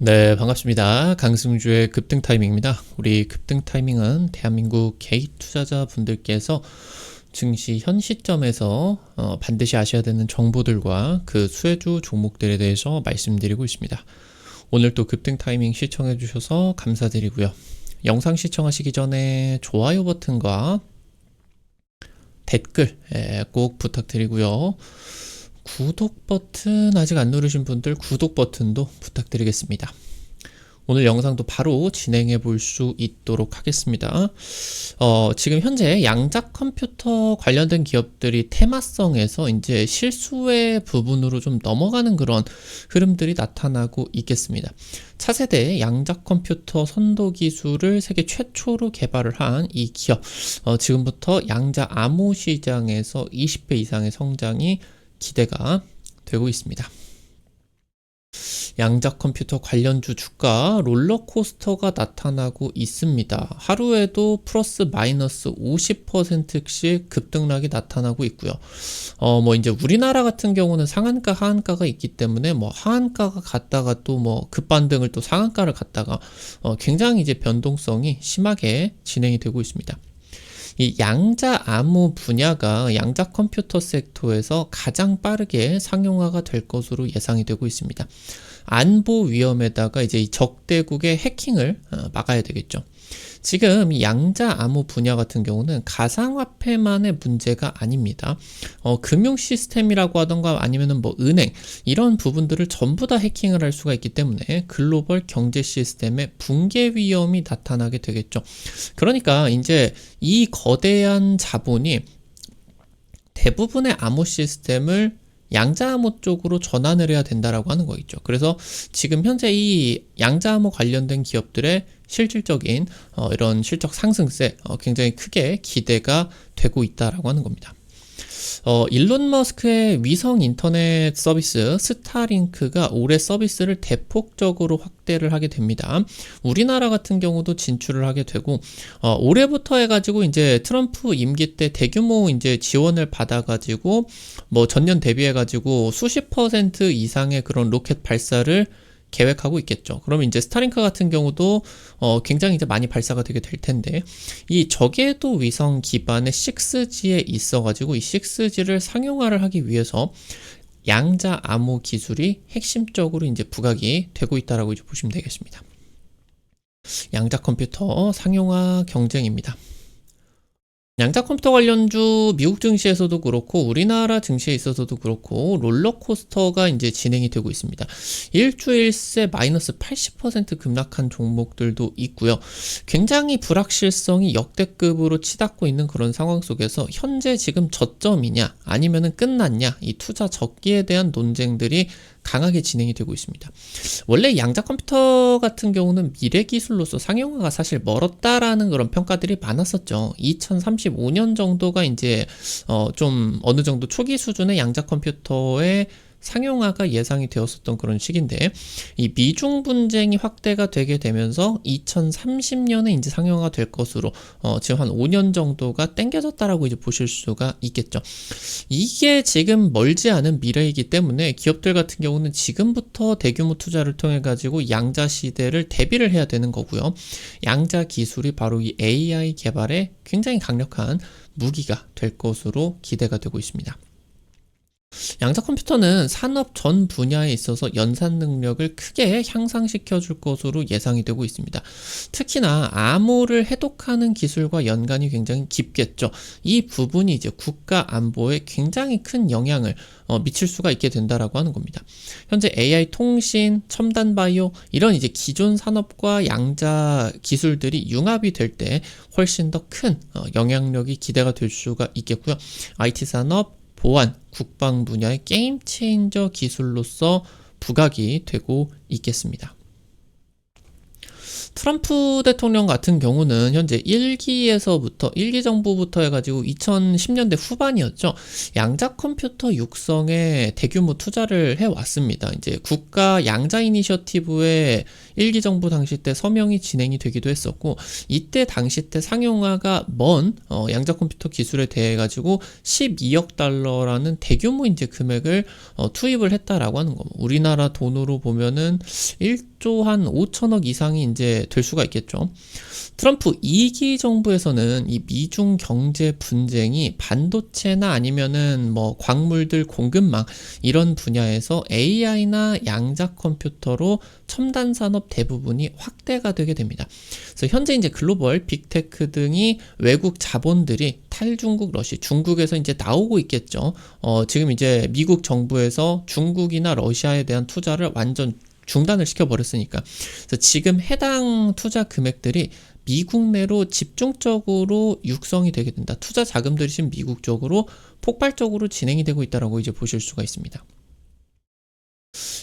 네, 반갑습니다. 강승주의 급등 타이밍입니다. 우리 급등 타이밍은 대한민국 개인 투자자 분들께서 증시 현 시점에서 어, 반드시 아셔야 되는 정보들과 그 수혜주 종목들에 대해서 말씀드리고 있습니다. 오늘 또 급등 타이밍 시청해 주셔서 감사드리고요. 영상 시청하시기 전에 좋아요 버튼과 댓글 예, 꼭 부탁드리고요. 구독 버튼 아직 안 누르신 분들 구독 버튼도 부탁드리겠습니다. 오늘 영상도 바로 진행해 볼 수 있도록 하겠습니다. 어, 지금 현재 양자 컴퓨터 관련된 기업들이 테마성에서 이제 실수의 부분으로 좀 넘어가는 그런 흐름들이 나타나고 있겠습니다. 차세대 양자 컴퓨터 선도 기술을 세계 최초로 개발을 한 이 기업, 어, 지금부터 양자 암호 시장에서 20배 이상의 성장이 기대가 되고 있습니다. 양자 컴퓨터 관련주 주가 롤러코스터가 나타나고 있습니다. 하루에도 플러스 마이너스 50%씩 급등락이 나타나고 있고요. 어, 뭐 이제 우리나라 같은 경우는 상한가, 하한가가 있기 때문에 뭐 하한가가 갔다가 또 뭐 급반등을 또 상한가를 갔다가 어, 굉장히 이제 변동성이 심하게 진행이 되고 있습니다. 이 양자 암호 분야가 양자 컴퓨터 섹터에서 가장 빠르게 상용화가 될 것으로 예상이 되고 있습니다. 안보 위험에다가 이제 이 적대국의 해킹을 어, 막아야 되겠죠. 지금 이 양자 암호 분야 같은 경우는 가상화폐만의 문제가 아닙니다. 어, 금융 시스템이라고 하던가 아니면은 뭐 은행 이런 부분들을 전부 다 해킹을 할 수가 있기 때문에 글로벌 경제 시스템의 붕괴 위험이 나타나게 되겠죠. 그러니까 이제 이 거대한 자본이 대부분의 암호 시스템을 양자암호 쪽으로 전환을 해야 된다라고 하는 거있죠. 그래서 지금 현재 이 양자암호 관련된 기업들의 실질적인 어, 이런 실적 상승세 어, 굉장히 크게 기대가 되고 있다라고 하는 겁니다. 어, 일론 머스크의 위성 인터넷 서비스 스타링크가 올해 서비스를 대폭적으로 확대를 하게 됩니다. 우리나라 같은 경우도 진출을 하게 되고 어, 올해부터 해가지고 이제 트럼프 임기 때 대규모 이제 지원을 받아가지고 뭐 전년 대비해가지고 수십 퍼센트 이상의 그런 로켓 발사를 계획하고 있겠죠. 그러면 이제 스타링크 같은 경우도 어, 굉장히 이제 많이 발사가 되게 될 텐데 이 적외도 위성 기반의 6G에 있어가지고 이 6G를 상용화를 하기 위해서 양자 암호 기술이 핵심적으로 이제 부각이 되고 있다라고 이제 보시면 되겠습니다. 양자 컴퓨터 상용화 경쟁입니다. 양자 컴퓨터 관련주 미국 증시에서도 그렇고 우리나라 증시에 있어서도 그렇고 롤러코스터가 이제 진행이 되고 있습니다. 일주일 새 마이너스 80% 급락한 종목들도 있고요. 굉장히 불확실성이 역대급으로 치닫고 있는 그런 상황 속에서 현재 지금 저점이냐 아니면은 끝났냐 이 투자 적기에 대한 논쟁들이 강하게 진행이 되고 있습니다. 원래 양자 컴퓨터 같은 경우는 미래 기술로서 상용화가 사실 멀었다라는 그런 평가들이 많았었죠. 2035년 정도가 이제 어 좀 어느 정도 초기 수준의 양자 컴퓨터의 상용화가 예상이 되었었던 그런 시기인데 이 미중 분쟁이 확대가 되게 되면서 2030년에 이제 상용화가 될 것으로 어 지금 한 5년 정도가 땡겨졌다라고 이제 보실 수가 있겠죠. 이게 지금 멀지 않은 미래이기 때문에 기업들 같은 경우는 지금부터 대규모 투자를 통해 가지고 양자 시대를 대비를 해야 되는 거고요. 양자 기술이 바로 이 AI 개발에 굉장히 강력한 무기가 될 것으로 기대가 되고 있습니다. 양자 컴퓨터는 산업 전 분야에 있어서 연산 능력을 크게 향상시켜 줄 것으로 예상이 되고 있습니다. 특히나 암호를 해독하는 기술과 연관이 굉장히 깊겠죠. 이 부분이 이제 국가 안보에 굉장히 큰 영향을 어, 미칠 수가 있게 된다라고 하는 겁니다. 현재 AI 통신, 첨단 바이오 이런 이제 기존 산업과 양자 기술들이 융합이 될 때 훨씬 더큰 어, 영향력이 기대가 될 수가 있겠고요. IT 산업, 보안, 국방 분야의 게임 체인저 기술로서 부각이 되고 있겠습니다. 트럼프 대통령 같은 경우는 현재 1기에서부터 1기 정부부터 해가지고 2010년대 후반이었죠. 양자 컴퓨터 육성에 대규모 투자를 해왔습니다. 이제 국가 양자 이니셔티브의 1기 정부 당시 때 서명이 진행이 되기도 했었고 이때 당시 때 상용화가 먼 어, 양자 컴퓨터 기술에 대해 가지고 12억 달러라는 대규모 이제 금액을 어, 투입을 했다라고 하는 거. 우리나라 돈으로 보면은 1 1조 한 5천억 이상이 이제 될 수가 있겠죠. 트럼프 2기 정부에서는 이 미중 경제 분쟁이 반도체나 아니면은 뭐 광물들 공급망 이런 분야에서 AI나 양자 컴퓨터로 첨단 산업 대부분이 확대가 되게 됩니다. 그래서 현재 이제 글로벌 빅테크 등이 외국 자본들이 탈중국 러시 중국에서 이제 나오고 있겠죠. 어, 지금 이제 미국 정부에서 중국이나 러시아에 대한 투자를 완전 중단을 시켜버렸으니까. 그래서 지금 해당 투자 금액들이 미국 내로 집중적으로 육성이 되게 된다. 투자 자금들이 지금 미국 쪽으로 폭발적으로 진행이 되고 있다라고 이제 보실 수가 있습니다.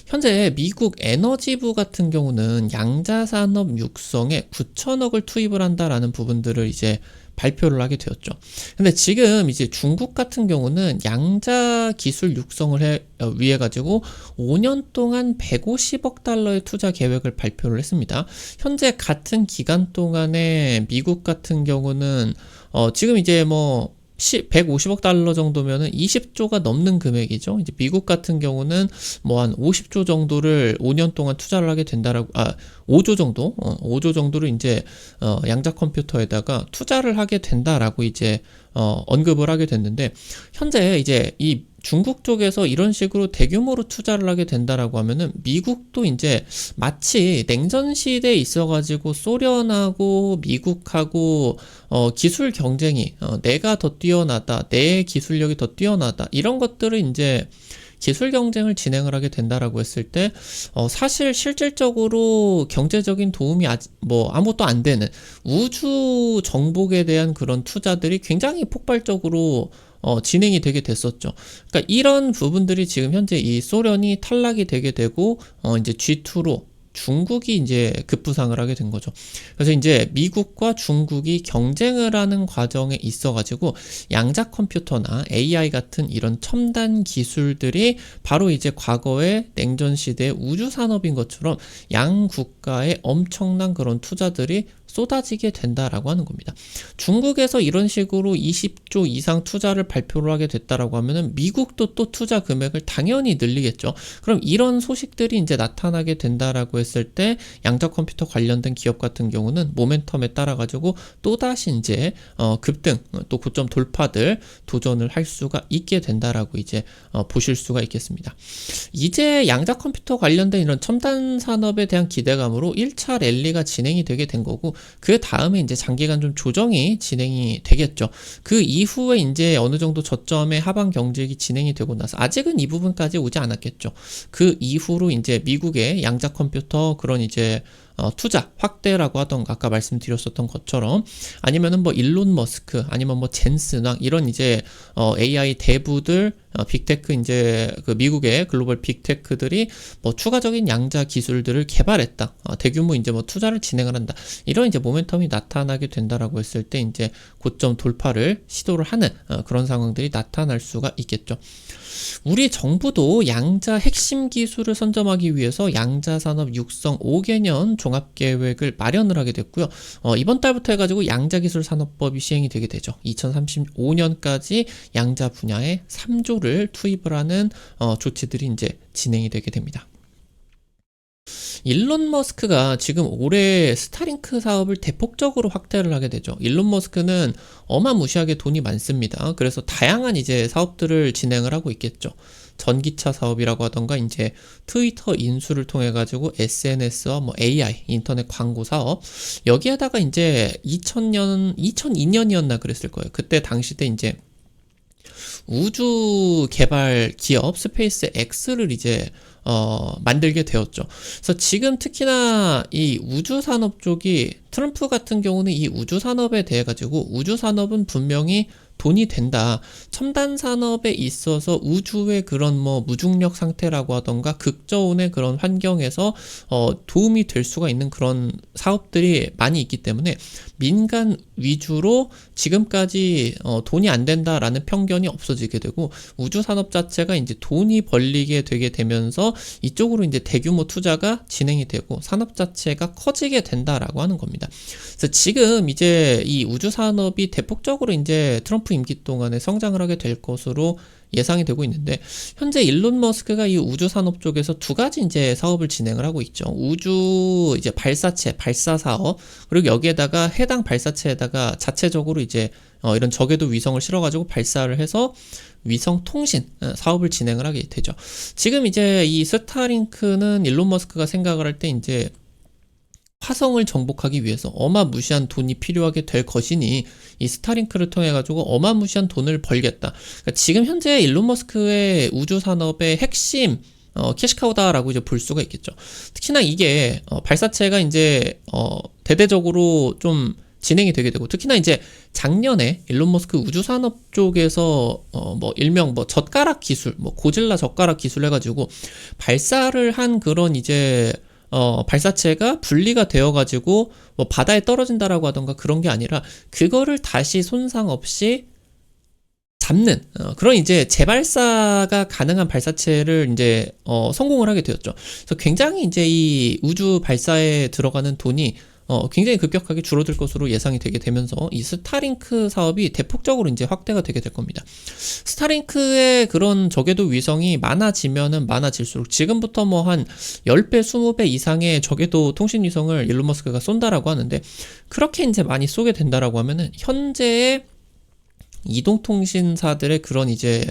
현재 미국 에너지부 같은 경우는 양자산업 육성에 9천억을 투입을 한다라는 부분들을 이제 발표를 하게 되었죠. 근데 지금 이제 중국 같은 경우는 양자 기술 육성을 해, 어, 위해 가지고 5년 동안 150억 달러의 투자 계획을 발표를 했습니다. 현재 같은 기간 동안에 미국 같은 경우는 어, 지금 이제 뭐 150억 달러 정도면은 20조가 넘는 금액이죠. 이제 미국 같은 경우는 뭐 한 50조 정도를 5년 동안 투자를 하게 된다라고 아 5조 정도 어 5조 정도를 이제 어 양자 컴퓨터에다가 투자를 하게 된다라고 이제 어 언급을 하게 됐는데 현재 이제 이 중국 쪽에서 이런 식으로 대규모로 투자를 하게 된다라고 하면은 미국도 이제 마치 냉전 시대에 있어가지고 소련하고 미국하고 어, 기술 경쟁이 어, 내가 더 뛰어나다, 내 기술력이 더 뛰어나다 이런 것들을 이제 기술 경쟁을 진행을 하게 된다라고 했을 때 어, 사실 실질적으로 경제적인 도움이 아직 뭐 아무것도 안 되는 우주 정복에 대한 그런 투자들이 굉장히 폭발적으로 어, 진행이 되게 됐었죠. 그러니까 이런 부분들이 지금 현재 이 소련이 탈락이 되게 되고 어, 이제 G2로 중국이 이제 급부상을 하게 된 거죠. 그래서 이제 미국과 중국이 경쟁을 하는 과정에 있어가지고 양자 컴퓨터나 AI 같은 이런 첨단 기술들이 바로 이제 과거의 냉전 시대의 우주 산업인 것처럼 양 국가의 엄청난 그런 투자들이 쏟아지게 된다라고 하는 겁니다. 중국에서 이런 식으로 20조 이상 투자를 발표를 하게 됐다라고 하면은 미국도 또 투자 금액을 당연히 늘리겠죠. 그럼 이런 소식들이 이제 나타나게 된다라고 했을 때 양자 컴퓨터 관련된 기업 같은 경우는 모멘텀에 따라 가지고 또 다시 이제 어 급등 또 고점 돌파들 도전을 할 수가 있게 된다라고 이제 어 보실 수가 있겠습니다. 이제 양자 컴퓨터 관련된 이런 첨단 산업에 대한 기대감으로 1차 랠리가 진행이 되게 된 거고 그 다음에 이제 장기간 좀 조정이 진행이 되겠죠. 그 이후에 이제 어느 정도 저점의 하방 경직이 진행이 되고 나서 아직은 이 부분까지 오지 않았겠죠. 그 이후로 이제 미국의 양자 컴퓨터 그런 이제 어, 투자 확대라고 하던가 아까 말씀드렸었던 것처럼 아니면은 뭐 일론 머스크 아니면 뭐 젠스나 이런 이제 어, AI 대부들 어, 빅테크 이제 그 미국의 글로벌 빅테크들이 뭐 추가적인 양자 기술들을 개발했다 어, 대규모 이제 뭐 투자를 진행을 한다 이런 이제 모멘텀이 나타나게 된다라고 했을 때 이제 고점 돌파를 시도를 하는 어, 그런 상황들이 나타날 수가 있겠죠. 우리 정부도 양자 핵심 기술을 선점하기 위해서 양자 산업 육성 5개년 종합 계획을 마련을 하게 됐고요. 어, 이번 달부터 해가지고 양자 기술 산업법이 시행이 되게 되죠. 2035년까지 양자 분야에 3조를 투입을 하는 어, 조치들이 이제 진행이 되게 됩니다. 일론 머스크가 지금 올해 스타링크 사업을 대폭적으로 확대를 하게 되죠. 일론 머스크는 어마무시하게 돈이 많습니다. 그래서 다양한 이제 사업들을 진행을 하고 있겠죠. 전기차 사업이라고 하던가 이제 트위터 인수를 통해 가지고 SNS와 뭐 AI 인터넷 광고 사업 여기에다가 이제 2000년 2002년이었나 그랬을 거예요. 그때 당시 때 이제 우주 개발 기업 스페이스 X를 이제 어, 만들게 되었죠. 그래서 지금 특히나 이 우주 산업 쪽이 트럼프 같은 경우는 이 우주 산업에 대해 가지고 우주 산업은 분명히 돈이 된다. 첨단 산업에 있어서 우주의 그런 뭐 무중력 상태라고 하던가 극저온의 그런 환경에서 어 도움이 될 수가 있는 그런 사업들이 많이 있기 때문에 민간 위주로 지금까지 어 돈이 안 된다라는 편견이 없어지게 되고 우주 산업 자체가 이제 돈이 벌리게 되게 되면서 이쪽으로 이제 대규모 투자가 진행이 되고 산업 자체가 커지게 된다라고 하는 겁니다. 그래서 지금 이제 이 우주 산업이 대폭적으로 이제 트럼프 트럼프 임기 동안에 성장을 하게 될 것으로 예상이 되고 있는데 현재 일론 머스크가 이 우주 산업 쪽에서 두 가지 이제 사업을 진행을 하고 있죠. 우주 이제 발사체 발사 사업 그리고 여기에다가 해당 발사체에다가 자체적으로 이제 어 이런 저궤도 위성을 실어 가지고 발사를 해서 위성 통신 어, 사업을 진행을 하게 되죠. 지금 이제 이 스타링크는 일론 머스크가 생각을 할 때 이제 화성을 정복하기 위해서 어마무시한 돈이 필요하게 될 것이니 이 스타링크를 통해 가지고 어마무시한 돈을 벌겠다. 그러니까 지금 현재 일론 머스크의 우주 산업의 핵심 어, 캐시카우다라고 이제 볼 수가 있겠죠. 특히나 이게 어, 발사체가 이제 어, 대대적으로 좀 진행이 되게 되고 특히나 이제 작년에 일론 머스크 우주 산업 쪽에서 어 뭐 일명 뭐 젓가락 기술, 뭐 고질라 젓가락 기술 해가지고 발사를 한 그런 이제 어, 발사체가 분리가 되어가지고 뭐 바다에 떨어진다라고 하던가 그런 게 아니라 그거를 다시 손상 없이 잡는 어, 그런 이제 재발사가 가능한 발사체를 이제 어, 성공을 하게 되었죠. 그래서 굉장히 이제 이 우주 발사에 들어가는 돈이 어, 굉장히 급격하게 줄어들 것으로 예상이 되게 되면서 이 스타링크 사업이 대폭적으로 이제 확대가 되게 될 겁니다. 스타링크의 그런 저궤도 위성이 많아지면은 많아질수록 지금부터 뭐 한 10배, 20배 이상의 저궤도 통신 위성을 일론 머스크가 쏜다라고 하는데 그렇게 이제 많이 쏘게 된다라고 하면은 현재의 이동통신사들의 그런 이제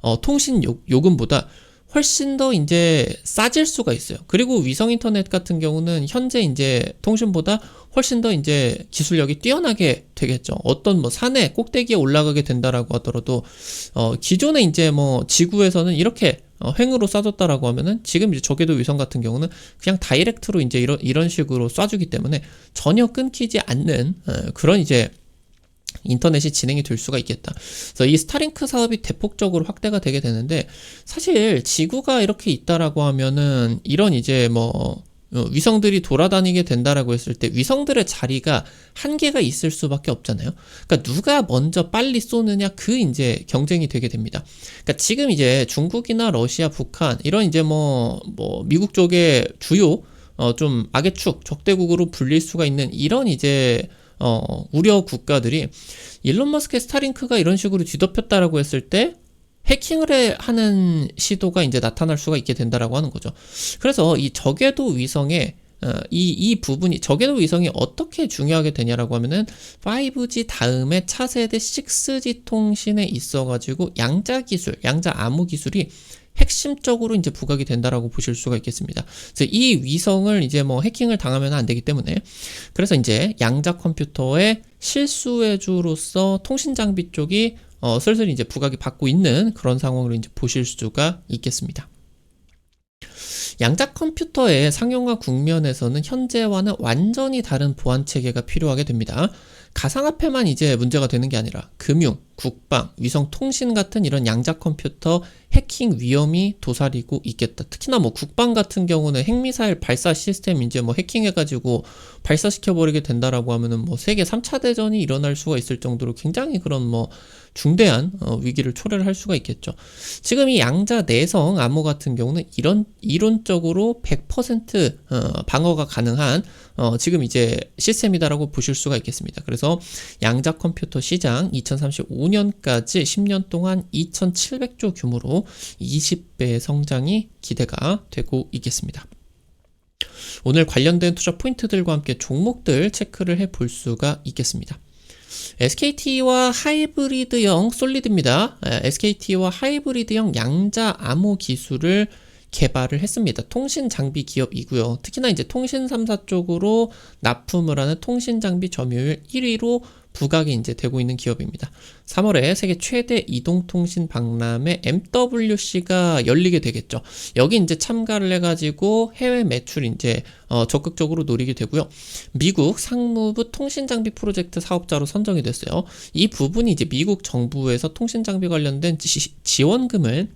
어, 통신 요, 요금보다 훨씬 더 이제 싸질 수가 있어요. 그리고 위성 인터넷 같은 경우는 현재 이제 통신보다 훨씬 더 이제 기술력이 뛰어나게 되겠죠. 어떤 뭐 산에 꼭대기에 올라가게 된다라고 하더라도 어 기존에 이제 뭐 지구에서는 이렇게 어, 횡으로 쏴줬다라고 하면은 지금 이제 저궤도 위성 같은 경우는 그냥 다이렉트로 이제 이런 이런 식으로 쏴주기 때문에 전혀 끊기지 않는 어, 그런 이제 인터넷이 진행이 될 수가 있겠다. 그래서 이 스타링크 사업이 대폭적으로 확대가 되게 되는데 사실 지구가 이렇게 있다라고 하면은 이런 이제 뭐 어, 위성들이 돌아다니게 된다라고 했을 때 위성들의 자리가 한계가 있을 수밖에 없잖아요. 그러니까 누가 먼저 빨리 쏘느냐 그 이제 경쟁이 되게 됩니다. 그러니까 지금 이제 중국이나 러시아, 북한 이런 이제 뭐뭐 뭐 미국 쪽의 주요 어 좀 악의 축 적대국으로 불릴 수가 있는 이런 이제 어, 우려 국가들이 일론 머스크의 스타링크가 이런 식으로 뒤덮였다라고 했을 때 해킹을 하는 시도가 이제 나타날 수가 있게 된다라고 하는 거죠. 그래서 이 저궤도 위성의 어, 이, 이 부분이 저궤도 위성이 어떻게 중요하게 되냐라고 하면은 5G 다음에 차세대 6G 통신에 있어가지고 양자 기술, 양자 암호 기술이 핵심적으로 이제 부각이 된다라고 보실 수가 있겠습니다. 그래서 이 위성을 이제 뭐 해킹을 당하면 안 되기 때문에 그래서 이제 양자 컴퓨터의 실수외주로서 통신 장비 쪽이 어, 슬슬 이제 부각이 받고 있는 그런 상황으로 이제 보실 수가 있겠습니다. 양자 컴퓨터의 상용화 국면에서는 현재와는 완전히 다른 보안 체계가 필요하게 됩니다. 가상화폐만 이제 문제가 되는 게 아니라 금융, 국방, 위성 통신 같은 이런 양자 컴퓨터 해킹 위험이 도사리고 있겠다. 특히나 뭐 국방 같은 경우는 핵미사일 발사 시스템 이제 뭐 해킹해가지고 발사시켜 버리게 된다라고 하면은 뭐 세계 3차 대전이 일어날 수가 있을 정도로 굉장히 그런 뭐 중대한 어, 위기를 초래를 할 수가 있겠죠. 지금 이 양자 내성 암호 같은 경우는 이런 이론적으로 100% 어, 방어가 가능한 어, 지금 이제 시스템이다라고 보실 수가 있겠습니다. 그래서 양자 컴퓨터 시장 2035년까지 10년 동안 2,700조 규모로 20배의 성장이 기대가 되고 있겠습니다. 오늘 관련된 투자 포인트들과 함께 종목들 체크를 해 볼 수가 있겠습니다. SKT와 하이브리드형 솔리드입니다. SKT와 하이브리드형 양자 암호 기술을 개발을 했습니다. 통신 장비 기업이고요. 특히나 이제 통신 3사 쪽으로 납품을 하는 통신 장비 점유율 1위로 부각이 이제 되고 있는 기업입니다. 3월에 세계 최대 이동통신 박람회 MWC가 열리게 되겠죠. 여기 이제 참가를 해가지고 해외 매출 이제 어, 적극적으로 노리게 되고요. 미국 상무부 통신장비 프로젝트 사업자로 선정이 됐어요. 이 부분이 이제 미국 정부에서 통신장비 관련된 지, 지원금을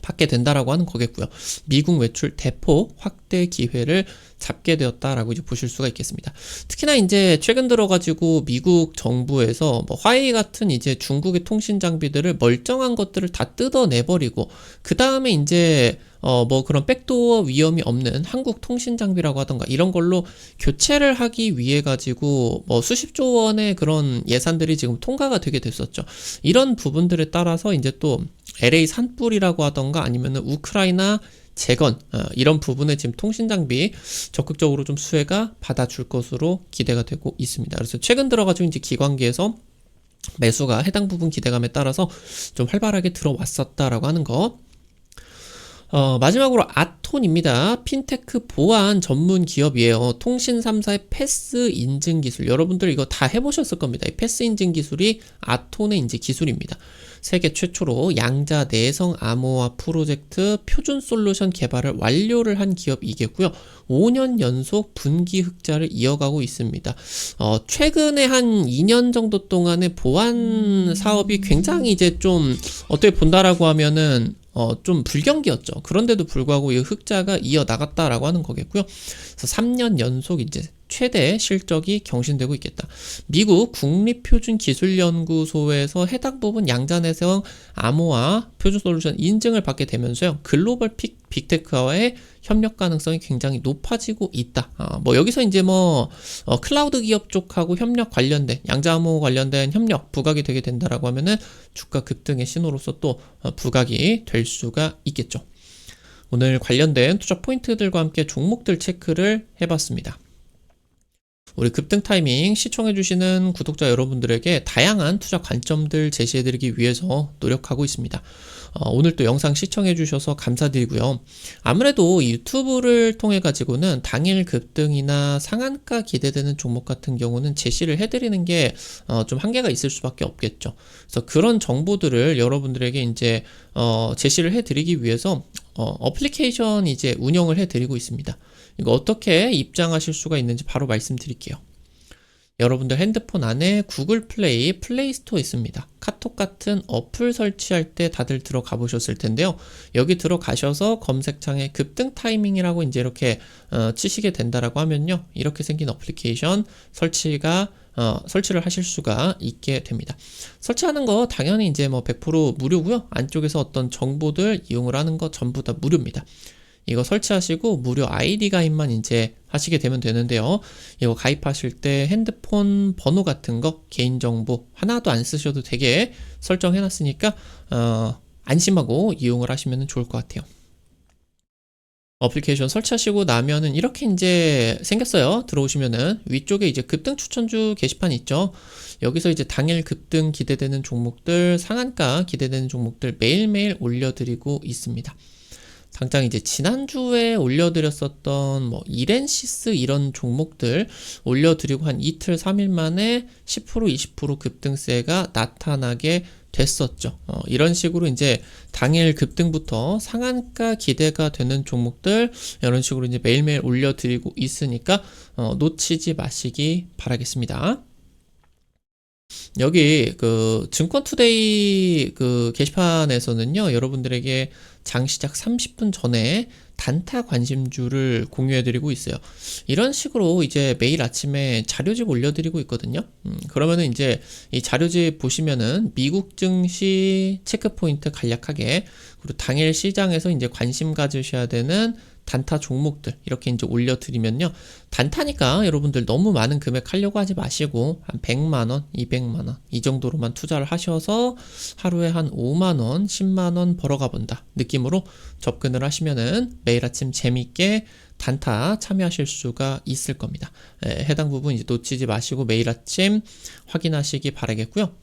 받게 된다라고 하는 거겠고요. 미국 매출 대폭 확대 기회를 잡게 되었다라고 이제 보실 수가 있겠습니다. 특히나 이제 최근 들어가지고 미국 정부에서 뭐 화웨이 같은 이제 중국의 통신 장비들을 멀쩡한 것들을 다 뜯어내버리고 그 다음에 이제 어, 뭐 그런 백도어 위험이 없는 한국 통신 장비라고 하던가 이런 걸로 교체를 하기 위해 가지고 뭐 수십조 원의 그런 예산들이 지금 통과가 되게 됐었죠. 이런 부분들에 따라서 이제 또 LA 산불이라고 하던가 아니면은 우크라이나 재건 어, 이런 부분에 지금 통신 장비 적극적으로 좀 수혜가 받아줄 것으로 기대가 되고 있습니다. 그래서 최근 들어가지고 이제 기관계에서 매수가 해당 부분 기대감에 따라서 좀 활발하게 들어왔었다라고 하는 거. 어, 마지막으로 아톤입니다. 핀테크 보안 전문 기업이에요. 통신 3사의 패스 인증 기술. 여러분들 이거 다 해보셨을 겁니다. 이 패스 인증 기술이 아톤의 이제 기술입니다. 세계 최초로 양자 내성 암호화 프로젝트 표준 솔루션 개발을 완료를 한 기업이겠고요. 5년 연속 분기 흑자를 이어가고 있습니다. 어, 최근에 한 2년 정도 동안의 보안 사업이 굉장히 이제 좀 어떻게 본다라고 하면은 어, 좀 불경기였죠. 그런데도 불구하고 이 흑자가 이어나갔다라고 하는 거겠고요. 그래서 3년 연속 이제 최대 실적이 경신되고 있겠다. 미국 국립표준기술연구소에서 해당 부분 양자내성 암호화 표준 솔루션 인증을 받게 되면서요. 글로벌 픽, 빅테크와의 협력 가능성이 굉장히 높아지고 있다. 아, 뭐 여기서 이제 뭐 어, 클라우드 기업 쪽하고 협력 관련된 양자암호 관련된 협력 부각이 되게 된다라고 하면은 주가 급등의 신호로서 또 어, 부각이 될 수가 있겠죠. 오늘 관련된 투자 포인트들과 함께 종목들 체크를 해봤습니다. 우리 급등 타이밍 시청해주시는 구독자 여러분들에게 다양한 투자 관점들 제시해드리기 위해서 노력하고 있습니다. 어, 오늘 또 영상 시청해주셔서 감사드리고요. 아무래도 유튜브를 통해 가지고는 당일 급등이나 상한가 기대되는 종목 같은 경우는 제시를 해드리는 게좀 어, 한계가 있을 수밖에 없겠죠. 그래서 그런 정보들을 여러분들에게 이제 어, 제시를 해드리기 위해서 어, 어플리케이션 이제 운영을 해드리고 있습니다. 이거 어떻게 입장하실 수가 있는지 바로 말씀드릴게요. 여러분들 핸드폰 안에 구글 플레이, 플레이 스토어 있습니다. 카톡 같은 어플 설치할 때 다들 들어가 보셨을 텐데요. 여기 들어가셔서 검색창에 급등 타이밍이라고 이제 이렇게 어, 치시게 된다라고 하면요. 이렇게 생긴 어플리케이션 설치가 어, 설치를 하실 수가 있게 됩니다. 설치하는 거 당연히 이제 뭐 100% 무료고요. 안쪽에서 어떤 정보들 이용을 하는 거 전부 다 무료입니다. 이거 설치하시고 무료 아이디 가입만 이제 하시게 되면 되는데요. 이거 가입하실 때 핸드폰 번호 같은 거 개인정보 하나도 안 쓰셔도 되게 설정해 놨으니까 어, 안심하고 이용을 하시면 좋을 것 같아요. 어플리케이션 설치하시고 나면은 이렇게 이제 생겼어요. 들어오시면은 위쪽에 이제 급등 추천주 게시판 있죠. 여기서 이제 당일 급등 기대되는 종목들, 상한가 기대되는 종목들 매일매일 올려드리고 있습니다. 당장 이제 지난주에 올려드렸었던 뭐 이렌시스 이런 종목들 올려드리고 한 이틀, 3일 만에 10% 20% 급등세가 나타나게 됐었죠. 어, 이런 식으로 이제 당일 급등부터 상한가 기대가 되는 종목들 이런 식으로 이제 매일매일 올려드리고 있으니까 어, 놓치지 마시기 바라겠습니다. 여기 그 증권투데이 그 게시판에서는요 여러분들에게 장 시작 30분 전에 단타 관심주를 공유해드리고 있어요. 이런 식으로 이제 매일 아침에 자료집 올려드리고 있거든요. 음, 그러면은 이제 이 자료집 보시면은 미국 증시 체크포인트 간략하게 그리고 당일 시장에서 이제 관심 가지셔야 되는 단타 종목들 이렇게 이제 올려드리면요. 단타니까 여러분들 너무 많은 금액 하려고 하지 마시고 한 100만원, 200만원 이 정도로만 투자를 하셔서 하루에 한 5만원, 10만원 벌어가 본다 느낌으로 접근을 하시면은 매일 아침 재밌게 단타 참여하실 수가 있을 겁니다. 에, 해당 부분 이제 놓치지 마시고 매일 아침 확인하시기 바라겠고요.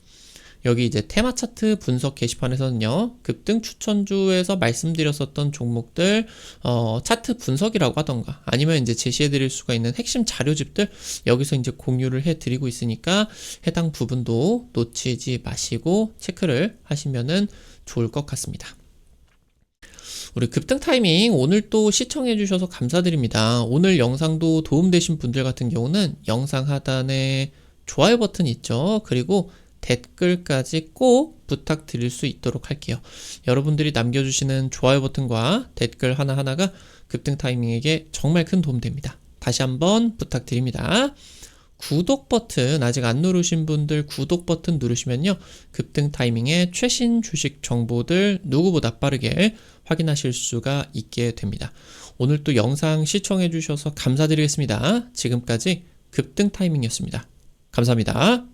여기 이제 테마 차트 분석 게시판에서는요, 급등 추천주에서 말씀드렸었던 종목들, 어, 차트 분석이라고 하던가, 아니면 이제 제시해 드릴 수가 있는 핵심 자료집들, 여기서 이제 공유를 해 드리고 있으니까 해당 부분도 놓치지 마시고 체크를 하시면은 좋을 것 같습니다. 우리 급등 타이밍 오늘 또 시청해 주셔서 감사드립니다. 오늘 영상도 도움되신 분들 같은 경우는 영상 하단에 좋아요 버튼 있죠. 그리고 댓글까지 꼭 부탁드릴 수 있도록 할게요. 여러분들이 남겨주시는 좋아요 버튼과 댓글 하나하나가 급등 타이밍에게 정말 큰 도움 됩니다. 다시 한번 부탁드립니다. 구독 버튼 아직 안 누르신 분들 구독 버튼 누르시면요. 급등 타이밍에 최신 주식 정보들 누구보다 빠르게 확인하실 수가 있게 됩니다. 오늘 또 영상 시청해 주셔서 감사드리겠습니다. 지금까지 급등 타이밍이었습니다. 감사합니다.